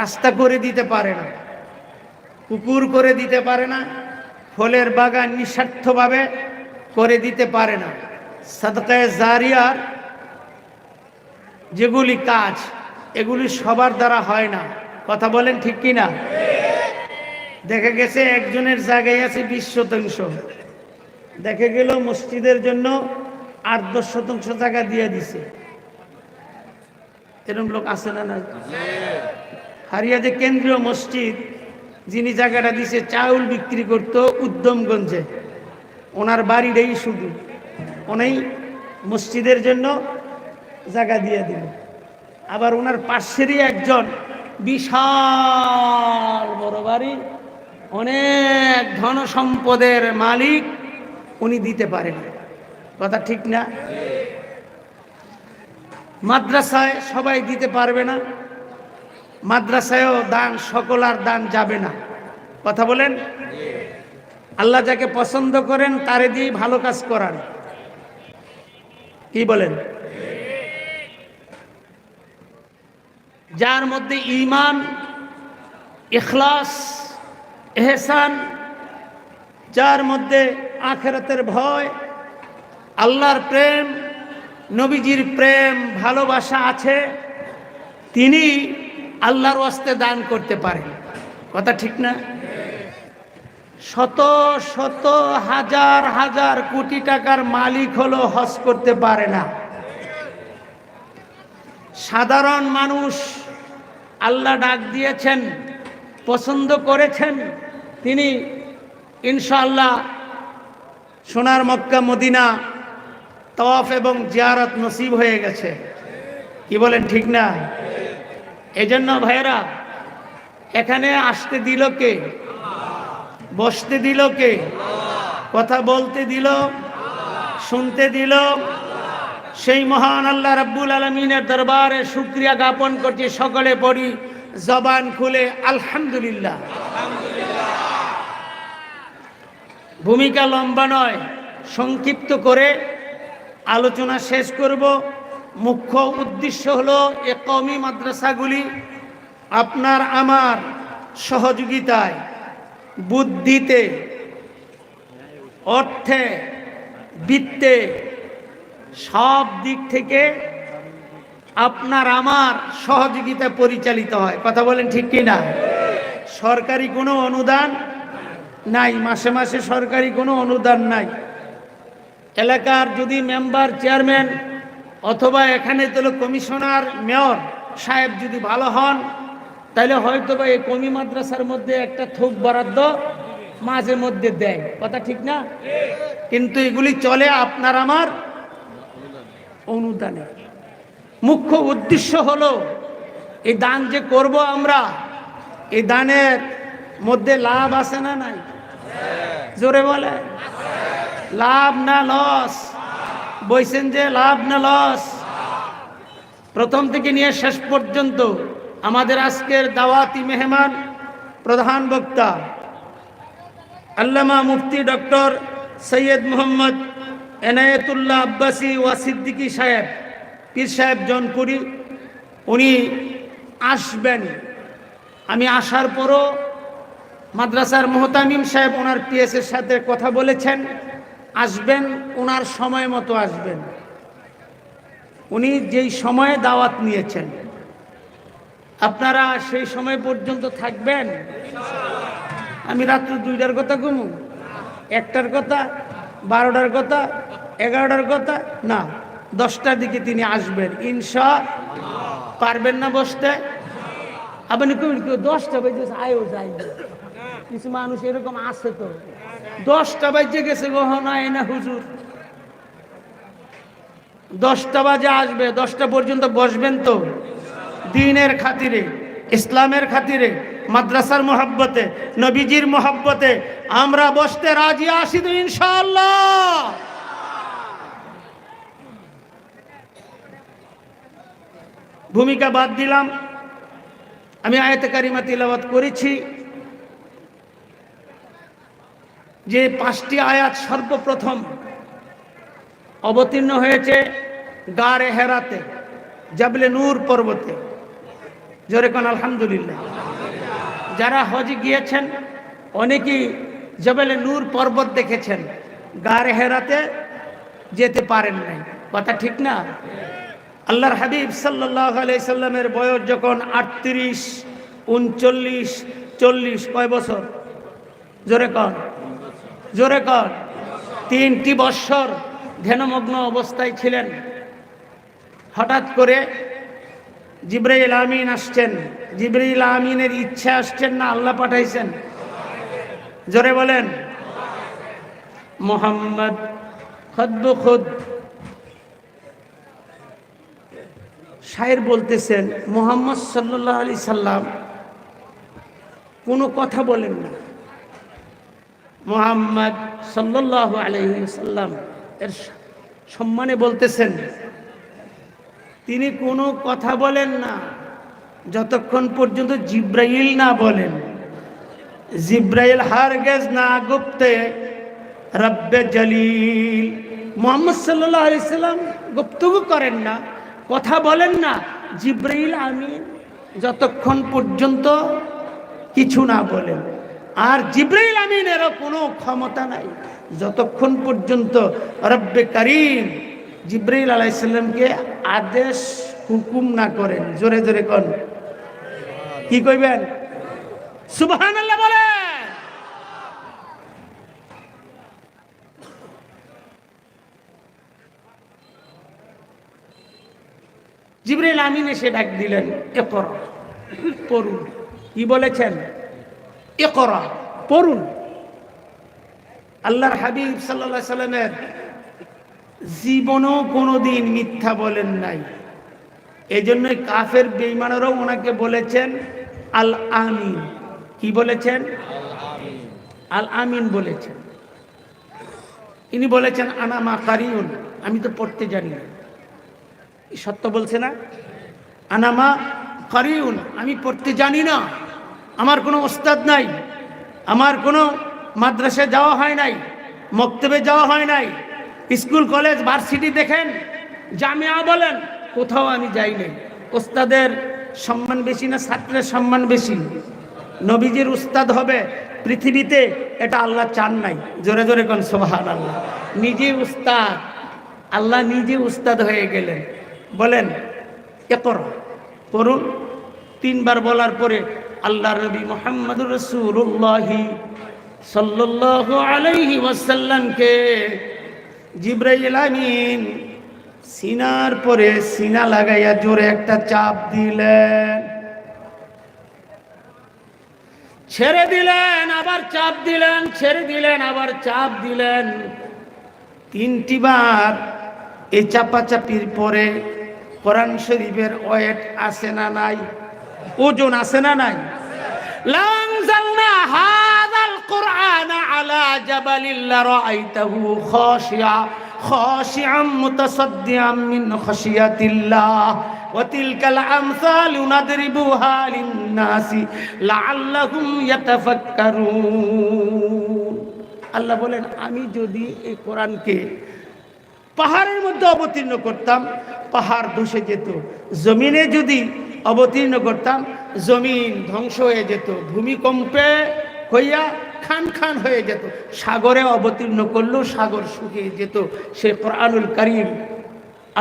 রাস্তা করে দিতে পারে না, পুকুর করে দিতে পারে না, ফলের বাগান নিঃস্বার্থভাবে করে দিতে পারে না। সাদকায় জারিয়ার যেগুলি কাজ, এগুলি সবার দ্বারা হয় না। কথা বলেন ঠিক কি না দেখা গেছে একজনের জায়গায় আছে বিশ শতাংশ। দেখা গেল মসজিদের জন্য আট দশ শতাংশ টাকা দিয়ে দিছে। এরকম লোক আছে না না হারিয়া যে কেন্দ্রীয় মসজিদ, যিনি জায়গাটা দিছে, চাউল বিক্রি করত উদ্যমগঞ্জে। ওনার বাড়িটাই শুধু। উনি মসজিদের জন্য জায়গা দিয়ে দিল। আবার ওনার পাশেরই একজন বিশাল বড় বাড়ি, অনেক ধন সম্পদের মালিক উনি দিতে পারেন। কথা ঠিক না? মাদ্রাসায় সবাই দিতে পারবে না। মাদ্রাসায়ও দান, সকল আর দান যাবে না। কথা বলেন? আল্লাহ যাকে পছন্দ করেন, তারে দিয়ে ভালো কাজ করান। কি বলেন? যার মধ্যে ইমান ইখলাস, এহসান, যার মধ্যে আখেরাতের ভয়, আল্লাহর প্রেম, নবীজির প্রেম, ভালোবাসা আছে, তিনি আল্লাহর ওয়াস্তে দান করতে পারে। কথা ঠিক না? শত শত হাজার হাজার কোটি টাকার মালিক হলো হজ করতে পারে না। সাধারণ মানুষ আল্লাহ ডাক দিয়েছেন, পছন্দ করেছেন, তিনি ইনশাআল্লাহ সোনার মক্কা, মদিনা তফ এবং জিয়ারত নসিব হয়ে গেছে। কি বলেন ঠিক না? এজন্য ভাইয়েরা, এখানে আসতে দিল কে? বসতে দিল কে? কথা বলতে দিল? শুনতে দিল? সেই মহান আল্লাহ রাব্বুল আলমিনের দরবারে শুক্রিয়া জ্ঞাপন করছি। সকলে পড়ি, জবান খুলে, আলহামদুলিল্লাহ। ভূমিকা লম্বা নয়, সংক্ষিপ্ত করে আলোচনা শেষ করব। মুখ্য উদ্দেশ্য হলো এ কমি মাদ্রাসাগুলি আপনার আমার সহযোগিতায়, বুদ্ধিতে, অর্থে, বৃত্তে সব দিক থেকে আপনার আমার সহযোগিতা পরিচালিত হয়। কথা বলেন ঠিক কি না সরকারি কোনো অনুদান নাই, মাসে মাসে সরকারি কোনো অনুদান নাই। এলাকার যদি মেম্বার চেয়ারম্যান অথবা এখানে তো কমিশনার, মেয়র সাহেব যদি ভালো হন, তাহলে হয়তো বা এই কমি মাদ্রাসার মধ্যে একটা থোক বরাদ্দ মাঝে মধ্যে দেয়। কথা ঠিক না? কিন্তু এগুলি চলে আপনার আমার অনুদানে। মুখ্য উদ্দেশ্য হলো, এই দান যে করব আমরা, এই দানের মধ্যে লাভ আছে না নাই? জোরে বলে লাভ না লস? বলছেন যে লাভ না লস। প্রথম থেকে নিয়ে শেষ পর্যন্ত আমাদের আজকের দাওয়াতি মেহমান প্রধান বক্তা আল্লামা মুফতি ডক্টর সৈয়দ মোহাম্মদ এনায়েতুল্লাহ আব্বাসী ওয়া সিদ্দিকী সাহেব, পীর সাহেব জনপুরি উনি আসবেন। আমি আসার পরও মাদ্রাসার মোহতামিম সাহেব ওনার পিএসের সাথে কথা বলেছেন। আসবেন, ওনার সময় মতো আসবেন। উনি যেই সময়ে দাওয়াত নিয়েছেন। আপনারা সেই সময় পর্যন্ত থাকবেন? আমি রাত্র দুইটার কথা ঘুমু। একটার কথা, বারোটার কথা, এগারোটার কথা, না, দশটার দিকে তিনি আসবেন। ইনশা পারবেন না বসতে? আপনি কেউ দশটা বাজে আয়ও যাই কিছু মানুষ এরকম আছে তো। দশটা বাজে গেছে গহনা না হুজুর। দশটা বাজে আসবে, দশটা পর্যন্ত বসবেন তো। দিনের খাতিরে, ইসলামের খাতিরে, মাদ্রাসার মোহাব্বতে, নবীজির মোহাব্বতে, আমরা বসতে রাজি আসি তো, ইনশাআল্লাহ। ভূমিকা বাদ দিলাম। আমি আয়তে কারিমা তিলাবাত করেছি। যে পাঁচটি আয়াত সর্বপ্রথম অবতীর্ণ হয়েছে গাড়ে হেরাতে, জাবলে নূর পর্বতে। জোরে কোন আলহামদুলিল্লাহ। যারা হজে গিয়েছেন, অনেকেই জবেলে নূর পর্বত দেখেছেন, গার হেরাতে যেতে পারেন নাই। কথা ঠিক না? আল্লাহর হাবিব সাল্লাহ সাল্লামের বয়স যখন আটত্রিশ, উনচল্লিশ, চল্লিশ, কয় বছর? জোরে কর জোরে কর। তিনটি বৎসর ধ্যানমগ্ন অবস্থায় ছিলেন। হঠাৎ করে জিব্রাইল আমিন আসছেন। জিব্রাইল আমিনের ইচ্ছা আসছেন না, আল্লাহ পাঠাইছেন। জোরে বলেন, মোহাম্মদ খদ্ব খুদ। শায়ের বলতেছেন, মোহাম্মদ সাল্লাহ আলি সাল্লাম কোনো কথা বলেন না। মোহাম্মদ সাল্লাহ আলহিসাল্লাম এর সম্মানে বলতেছেন, তিনি কোনো কথা বলেন না, যতক্ষণ পর্যন্ত জিব্রাইল না বলেন। জিব্রাইল হারগেজ না গুপ্তে, রব্বে জলিল। মোহাম্মদ সাল্লাহ আলাইসাল্লাম গুপ্তগু করেন না, কথা বলেন না, জিব্রাইল আমিন, যতক্ষণ পর্যন্ত কিছু না বলেন। আর জিব্রাইল আমিনেরও কোনো ক্ষমতা নাই। যতক্ষণ পর্যন্ত রব্বে করিম জিব্রাইল আলাইসাল্লামকে আদেশ, হুকুম না করেন, জোরে জোরে কন। কি কইবেন? সুবহান আল্লাহ বলে জিব্রাইল আমিন এসে ডাক দিলেন, এ কর পড়ুন কি বলেছেন? এ করা পড়ুন। আল্লাহর হাবিব সাল্লাহ সাল্লামের জীবনও কোনোদিন মিথ্যা বলেন নাই। এই জন্যই কাফের বেইমানেরও ওনাকে বলেছেন, আল আমিন। কি বলেছেন? আল আমিন বলেছেন। ইনি বলেছেন আনামা কারিউন, আমি তো পড়তে জানি না। সত্য বলছে না? আনামা কারিউন, আমি পড়তে জানি না। আমার কোনো ওস্তাদ নাই, আমার কোনো মাদ্রাসায় যাওয়া হয় নাই, মক্তবে যাওয়া হয় নাই, স্কুল, কলেজ, ভার্সিটি দেখেন, জামিয়া বলেন, কোথাও আমি যাই নাই। ওস্তাদের সম্মান বেশি না ছাত্রের সম্মান বেশি? নবীজির উস্তাদ হবে পৃথিবীতে, এটা আল্লাহ চান নাই। জোরে জোরে কোন সোহান আল্লাহ নিজে উস্তাদ, আল্লাহ নিজে উস্তাদ হয়ে গেলেন। বলেন, এ করো পড়ুন, তিনবার বলার পরে আল্লাহ নবী মোহাম্মদ রসুল্লাহি সাল্লাল্লাহু আলাইহি ওয়াসাল্লামকে জিব্রাইল আমিন সিনার পরে সিনা লাগাইয়া জোরে একটা চাপ দিলেন। ছেড়ে দিলেন, আবার চাপ দিলেন, ছেড়ে দিলেন, আবার চাপ দিলেন। তিনটি বার এই চাপাচাপির পরে কোরআন শরীফের ওয়েট আছে না নাই? ওজন আছে না নাই? লাংজালনা হাদাল কুরআন আলা জাবালিল লারাইতাহু খাশিয়া خاشعا متصدعا من خشية الله وتلك الأمثال نضربها للناس لعلهم يتفكرون আল্লাহ বলেন আমি যদি এই কোরআনকে পাহাড়ের মধ্যে অবতীর্ণ করতাম পাহাড় ধসে যেত জমিনে যদি অবতীর্ণ করতাম জমিন ধ্বংস হয়ে যেত, ভূমিকম্পে হইয়া খান খান হয়ে যেত, সাগরে অবতীর্ণ করলেও সাগর শুকিয়ে যেত। সে কোরআনুল করিম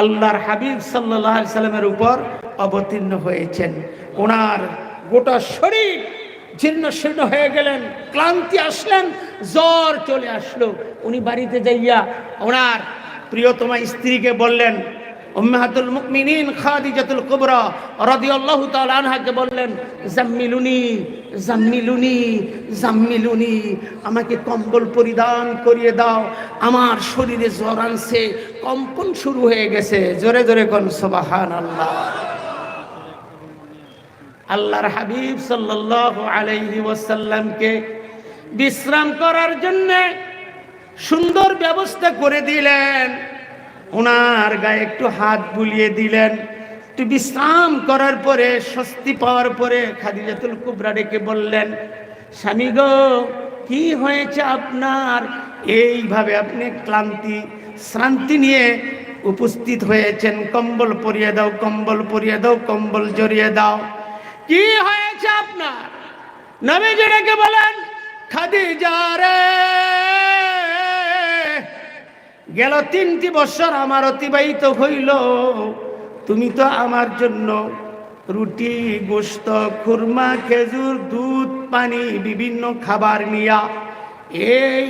আল্লাহর হাবিব সাল্লাহ সাল্লামের উপর অবতীর্ণ হয়েছেন। ওনার গোটা শরীর জীর্ণ শীর্ণ হয়ে গেলেন, ক্লান্তি আসলেন, জ্বর চলে আসলো। উনি বাড়িতে যাইয়া ওনার প্রিয়তমা স্ত্রীকে বললেন উম্মাহাতুল মুকমিনিন খাদিজাতুল কুবরা রাদিয়াল্লাহু তাআলা আনহাকে বললেন, জাম্মিলুনি জাম্মিলুনি জাম্মিলুনি, আমাকে কম্বল পরিধান করিয়ে দাও। আমার শরীরে জ্বর আনছে, কম্পন শুরু হয়ে গেছে। জোরে জোরে কোন, সুবহানাল্লাহ। আল্লাহর হাবিব সাল্লাল্লাহু আলাইহি ওয়াসাল্লামকে বিশ্রাম করার জন্য সুন্দর ব্যবস্থা করে দিলেন। ওনার গায়ে একটু হাত বুলিয়ে দিলেন। একটু বিশ্রাম করার পরে, স্বস্তি পাওয়ার পরে খাদিজাতুল কুবরা ডেকে বললেন, স্বামী গো, কি হয়েছে আপনার? এইভাবে আপনি ক্লান্তি, শ্রান্তি নিয়ে উপস্থিত হয়েছেন। কম্বল পরিয়ে দাও, কম্বল পরিয়ে দাও, কম্বল জড়িয়ে দাও। কি হয়েছে আপনার? নবীজি ডেকে বলেন, খাদিজা রে গেল তিনটি বছর আমার অতিবাহিত হইল। তুমি তো আমার জন্য রুটি গোস্ত খুরমা, খেজুর, দুধ, পানি, বিভিন্ন খাবার নিয়া এই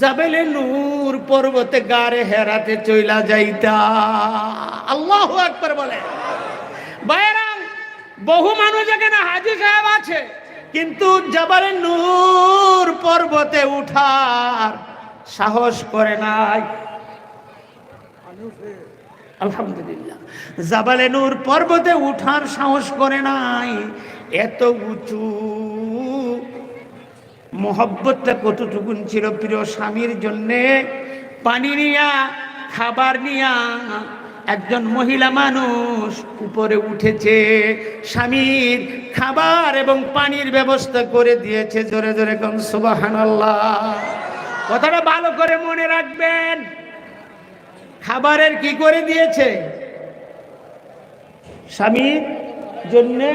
জাবেলে নূর পর্বতে গারে হেরাতে চইলা যাইতা। আল্লাহ একবার বলে। বাইরাম বহু মানুষ এখানে হাজি সাহেব আছে, কিন্তু জাবালে নূর পর্বতে উঠার সাহস করে নাই। আলহামদুলিল্লাহ। জাবালে নূর পর্বতে উঠার সাহস করে নাই। এত উঁচু মহব্বতটা কতটুকুন ছিল প্রিয় স্বামীর জন্যে? পানি নিয়া, খাবার নিয়া একজন মহিলা মানুষ উপরে উঠেছে। স্বামীর খাবার এবং পানির ব্যবস্থা করে দিয়েছে। জোরে জোরে কম সুবাহান কথাটা ভালো করে মনে রাখবেন। খাবারের কি করে দিয়েছে? স্বামীর জন্যে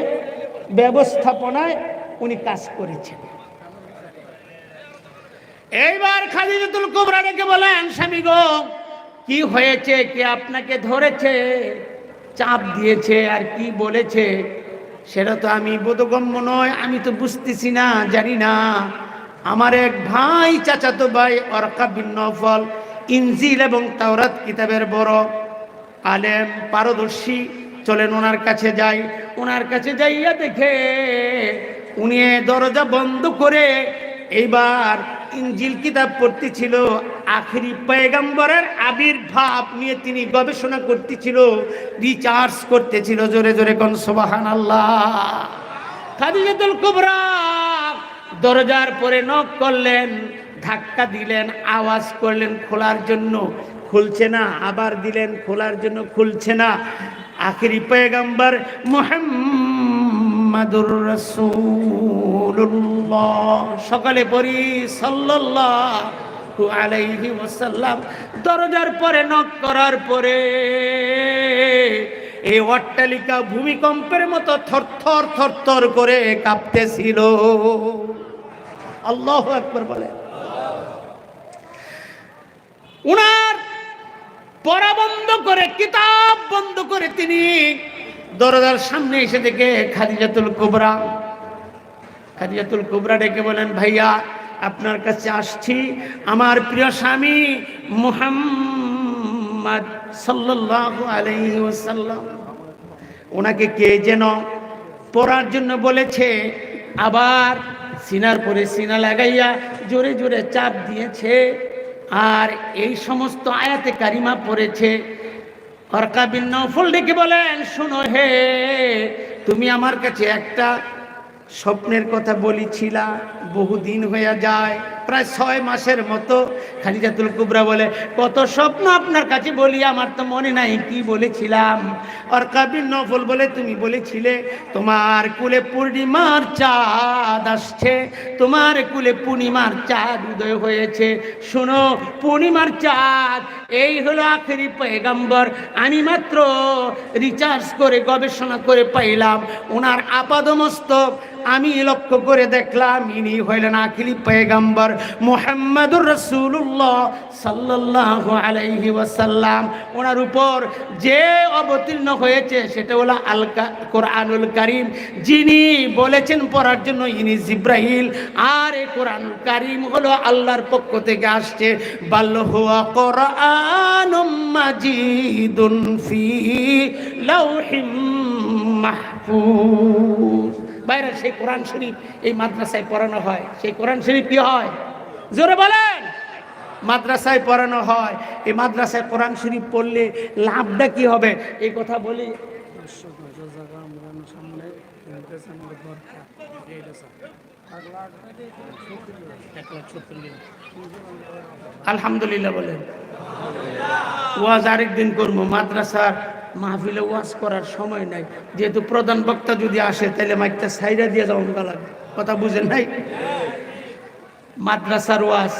ব্যবস্থাপনায় উনি কাজ করেছেন। এইবার খাদিজাতুল কুবরা ডেকে বলেন, স্বামী গো, কি হয়েছে? কে আপনাকে ধরেছে? চাপ দিয়েছে আর কি বলেছে? সেটা তো আমি বোধগম্য নয়, আমি তো বুঝতেছি না, জানি না। আমার এক ভাই, চাচাতো ভাই অরকা বিন নফল ইনজিল এবং তাওরাত কিতাবের বড় আলেম, পারদর্শী। চলেন ওনার কাছে যাই। ওনার কাছে যাইয়া দেখে উনি দরজা বন্ধ করে এইবার ইঞ্জিল কিতাব পড়তেছিল। আখেরি পয়গম্বরের আবির্ভাব নিয়ে তিনি গবেষণা করতেছিল রিচার্জ করতেছিল। জোরে জোরে কোন সোবাহান আল্লাহ খাদিজাতুল কুবরা দরজার পরে নক করলেন। ধাক্কা দিলেন, আওয়াজ করলেন খোলার জন্য। খুলছে না, আবার দিলেন খোলার জন্য, খুলছে না। আখেরি পয়গম্বর মোহাম্মদুর রাসূলুল্লাহ। সকালে পড়ি, সাল্লাল্লাহু আলাইহি ওয়াসাল্লাম। দরজার পরে নক করার পরে, এই অট্টালিকা ভূমিকম্পের মতো থরথর থরথর করে কাঁপতেছিল। আল্লাহ একবার বলে উনার পড়া বন্ধ করে, কিতাব বন্ধ করে তিনি দরজার সামনে এসে দেখে খাদিজাতুল কুবরা। খাদিজাতুল কুবরা ডেকে বলেন, ভাইয়া, আপনার কাছে আসছি। আমার প্রিয় স্বামী মুহাম্মদ সাল্লাল্লাহু আলাইহি ওয়াসাল্লাম। ওনাকে কে যেন পড়ার জন্য বলেছে, আবার সিনার পরে সিনা লাগাইয়া জোরে জোরে চাপ দিয়েছে। আর এই সমস্ত আয়াতে কারিমা পড়েছে। অর্কা বিন নফল ডেকে বলেন, শুনো হে, তুমি আমার কাছে একটা স্বপ্নের কথা বলেছিলা, বহুদিন হয়ে যায় প্রায় ছয় মাসের মতো খালিজাতুল কুবরা বলে, কত স্বপ্ন আপনার কাছে বলি, আমার তো মনে নাই কি বলেছিলাম। অর্কা বিন নফল বলে, তুমি বলেছিলে, তোমার কুলে পূর্ণিমার চাঁদ আসছে, তোমার কুলে পূর্ণিমার চাঁদ উদয় হয়েছে। শোনো, পূর্ণিমার চাঁদ, এই হলো আখেরি পেগাম্বর আমি মাত্র রিচার্জ করে, গবেষণা করে পাইলাম, ওনার আপাদমস্তক আমি লক্ষ্য করে দেখলাম, ইনি হইলেন আখিরি পেগাম্বর মোহাম্মদুর রসুল্লাহ সাল্লাল্লাহু আলাইহি ওয়াসাল্লাম। ওনার উপর যে অবতীর্ণ হয়েছে, সেটা হলো আলকা, কোরআনুল কারিম। যিনি বলেছেন পড়ার জন্য, ইনি জিব্রাহিল। আর এই কোরআনুল কারিম হলো আল্লাহর পক্ষ থেকে আসছে বাল্লহুয়া কোরআনুম মাজিদুন ফি লাউহিম মাহফুজ। বাইরে সেই কোরআন শরীফ এই মাদ্রাসায় পড়ানো হয়। সেই কোরআন শরীফ কি হয়? জোরে বলেন। মাদ্রাসায় পড়ানো হয়। এই মাদ্রাসায় কোরআন শরীফ পড়লে লাভটা কি হবে? এই কথা বলি। আলহামদুলিল্লাহ বলেন। ওয়াজ আরেকদিন করব, মাদ্রাসার মাহফিলে ওয়াজ করার সময় নাই। যেহেতু প্রধান বক্তা যদি আসে তাহলে মাইকটা সাইডা দিয়ে যাওয়া লাগবে কথা বুঝেন নাই? মাদ্রাসার ওয়াজ,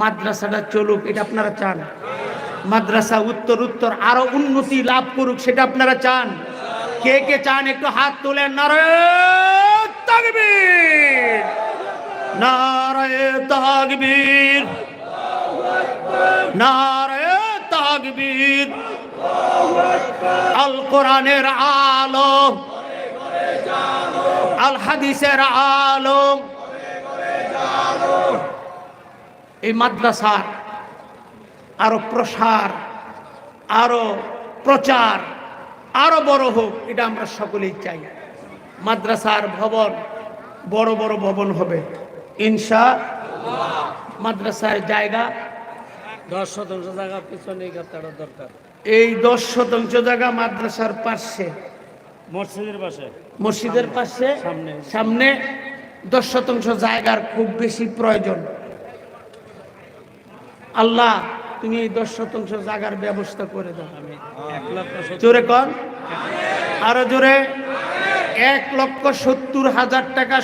মাদ্রাসাটা চলুক, এটা আপনারা চান। মাদ্রাসা উত্তর উত্তর আরও উন্নতি লাভ করুক, সেটা আপনারা চান। কে কে চান? একটু হাত তুলেন নারে তাকবীর। নারে তাকবীর। নারে তাকবীর। আল কোরআনের আলো আল হাদিসের আলো এই মাদ্রাসার আরও প্রসার, আরও প্রচার, আরও বড় হোক, এটা আমরা সকলেই চাই। মাদ্রাসার ভবন বড় বড় ভবন হবে। ইনশা মাদ্রাসার জায়গা দশ শতাংশ জায়গা পিছনে দরকার। এই দশ শতাংশ জায়গা মাদ্রাসার পাশে। মসজিদের পাশে। মসজিদের পাশে সামনে। সামনে দশ শতাংশ জায়গার খুব বেশি প্রয়োজন। আল্লাহ তুমি এই দশ শতাংশ জায়গার ব্যবস্থা করে দাও। জোরে কন। আরও জোরে। এক লক্ষ সত্তর হাজার টাকা